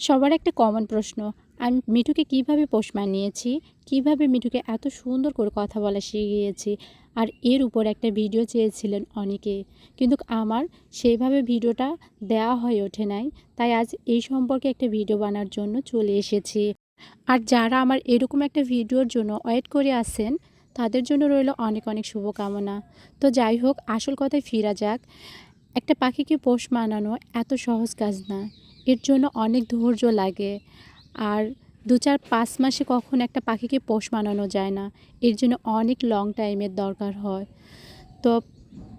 সবার একটা কমন প্রশ্ন আমি মিঠুকে কীভাবে পোষ মানিয়েছি, কীভাবে মিঠুকে এত সুন্দর করে কথা বলা শিখিয়েছি, আর এর উপর একটা ভিডিও চেয়েছিলেন অনেকে। কিন্তু আমার সেইভাবে ভিডিওটা দেওয়া হয়ে ওঠে নাই, তাই আজ এই সম্পর্কে একটা ভিডিও বানার জন্য চলে এসেছি। আর যারা আমার এরকম একটা ভিডিওর জন্য ওয়েট করে আছেন, তাদের জন্য রইল অনেক অনেক শুভকামনা। তো যাই হোক, আসল কথায় ফিরা যাক, একটা পাখিকে পোষ মানানো এত সহজ কাজ না। এর জন্য অনেক ধৈর্য লাগে। আর দু চার পাঁচ মাসে কখন একটা পাখিকে পোষ মানানো যায় না। এর জন্য অনেক লং টাইমের দরকার হয়। তো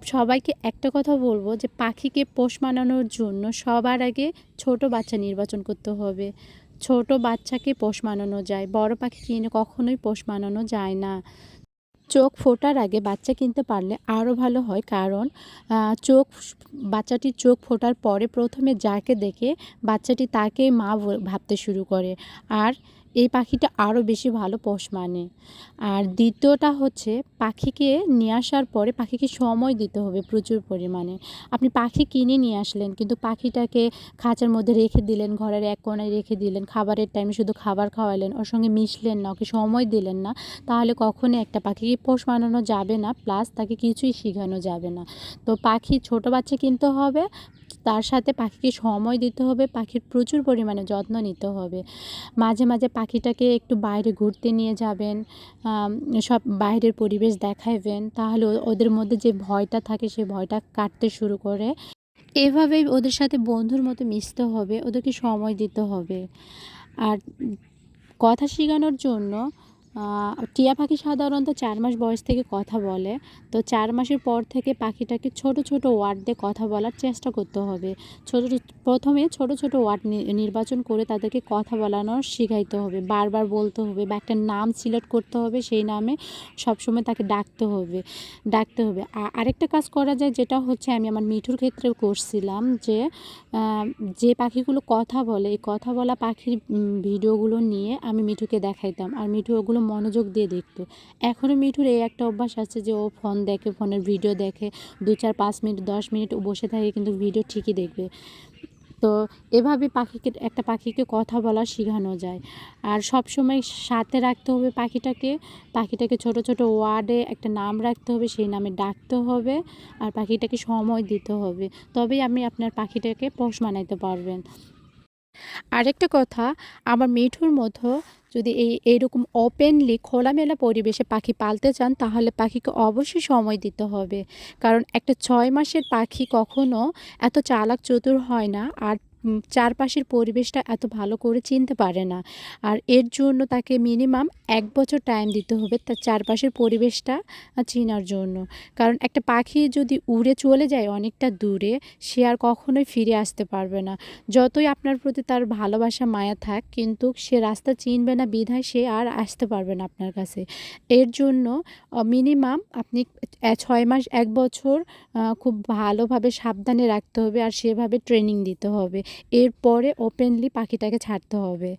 সবাইকে একটা কথা বলব যে, পাখিকে পোষ মানানোর জন্য সবার আগে ছোট বাচ্চা নির্বাচন করতে হবে। ছোট বাচ্চাকে পোষ মানানো যায়, বড় পাখি কিনে কখনোই পোষ মানানো যায় না। চোখ ফোটার আগে বাচ্চা কিনতে পারলে আরও ভালো হয়। কারণ চোখ বাচ্চাটির চোখ ফোটার পরে প্রথমে যাকে দেখে বাচ্চাটি তাকে মা ভাবতে শুরু করে। আর এই পাখিটা আরও বেশি ভালো পোষ মানে। আর দ্বিতীয়টা হচ্ছে পাখিকে নিয়ে আসার পরে পাখিকে সময় দিতে হবে প্রচুর পরিমাণে। আপনি পাখি কিনে নিয়ে আসলেন, কিন্তু পাখিটাকে খাঁচার মধ্যে রেখে দিলেন, ঘরের এক কোণায় রেখে দিলেন, খাবারের টাইমে শুধু খাবার খাওয়ালেন, ওর সঙ্গে মিশলেন না, ওকে সময় দিলেন না, তাহলে কখনোই একটা পাখিকে পোষ মানানো যাবে না প্লাস তাকে কিছুই শেখানো যাবে না। তো পাখি ছোট বাচ্চা কিনতে হবে তার সাথে পাখিকে সময় দিতে হবে, পাখির প্রচুর পরিমাণে যত্ন নিতে হবে। মাঝে মাঝে পাখিটাকে একটু বাইরে ঘুরতে নিয়ে যাবেন সব বাইরের পরিবেশ দেখাইবেন, তাহলে ওদের মধ্যে যে ভয়টা থাকে সেই ভয়টা কাটতে শুরু করে। এভাবেই ওদের সাথে বন্ধুর মতো মিশতে হবে, ওদেরকে সময় দিতে হবে। আর কথা শেখানোর জন্য টিয়া পাখি সাধারণত চার মাস বয়স থেকে কথা বলে। তো চার মাসের পর থেকে পাখিটাকে ছোট ছোট ওয়ার্ড দিয়ে কথা বলার চেষ্টা করতে হবে। ছোট প্রথমে ছোট ছোট ওয়ার্ড নির্বাচন করে তাদেরকে কথা বলানোর শেখাইতে হবে। বারবার বলতে হবে বা একটা নাম সিলেক্ট করতে হবে, সেই নামে সবসময় তাকে ডাকতে হবে ডাকতে হবে। আরেকটা কাজ করা যায় যেটা হচ্ছে আমি আমার মিঠুর ক্ষেত্রেও করছিলাম যে যে পাখিগুলো কথা বলে, এই কথা বলা পাখির ভিডিওগুলো নিয়ে আমি মিঠুকে দেখাইতাম। আর মিঠু ওগুলো মনোযোগ দিয়ে দেখতো। এখনও মিঠুর এই একটা অভ্যাস আছে যে ও ফোন দেখে, ফোনের ভিডিও দেখে, দু চার পাঁচ মিনিট, দশ মিনিট বসে থাকে কিন্তু ভিডিও ঠিকই দেখবে। তো এভাবে পাখিকে, একটা পাখিকে কথা বলা শেখানো যায়। আর সব সময় সাথে রাখতে হবে পাখিটাকে। পাখিটাকে ছোট ছোট ওয়ার্ডে একটা নাম রাখতে হবে, সেই নামে ডাকতে হবে আর পাখিটাকে সময় দিতে হবে। তবেই আপনি আপনার পাখিটাকে পোষ মানাইতে পারবেন। আরেকটা কথা, আমার মিঠুর মতো যদি এই, এইরকম ওপেনলি খোলামেলা পরিবেশে পাখি পালতে চান, তাহলে পাখিকে অবশ্যই সময় দিতে হবে। কারণ একটা ছয় মাসের পাখি কখনো এত চালাক চতুর হয় না। আর চারপাশের পরিবেশটা এত ভালো করে চিনতে পারে না। আর এর জন্য তাকে মিনিমাম এক বছর টাইম দিতে হবে তার চারপাশের পরিবেশটা চেনার জন্য। কারণ একটা পাখি যদি উড়ে চলে যায় অনেকটা দূরে, সে আর কখনোই ফিরে আসতে পারবে না। যতই আপনার প্রতি তার ভালোবাসা, মায়া থাক, কিন্তু সে রাস্তা চিনবে না, বিধায় সে আর আসতে পারবে না আপনার কাছে। এর জন্য মিনিমাম আপনি ছয় মাস, এক বছর খুব ভালোভাবে সাবধানে রাখতে হবে আর সেভাবে ট্রেনিং দিতে হবে। এরপরে ওপেনলি পাখিটাকে ছাড়তে হবে।